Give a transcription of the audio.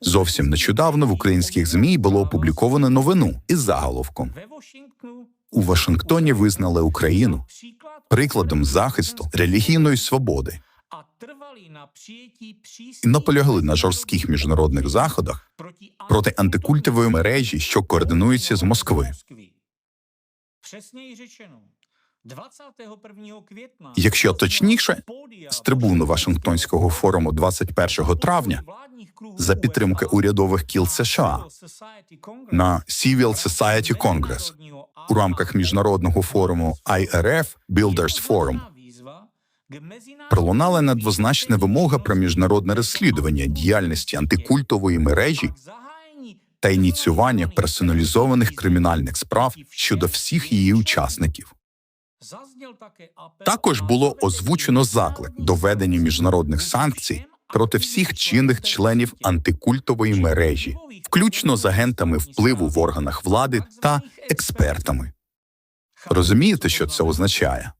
Зовсім нещодавно в українських змі було опубліковано новину із заголовком у Вашингтоні визнали Україну прикладом захисту релігійної свободи і наполягли на жорстких міжнародних заходах проти антикультової мережі, що координується з Москви. Якщо точніше, З трибуни Вашингтонського форуму 21 травня за підтримки урядових кіл США на Civil Society Congress у рамках міжнародного форуму IRF Builders Forum пролунала недвозначна вимога про міжнародне розслідування діяльності антикультової мережі та ініціювання персоналізованих кримінальних справ щодо всіх її учасників. Також було озвучено заклик до введення міжнародних санкцій проти всіх чинних членів антикультової мережі, включно з агентами впливу в органах влади та експертами. Розумієте, що це означає?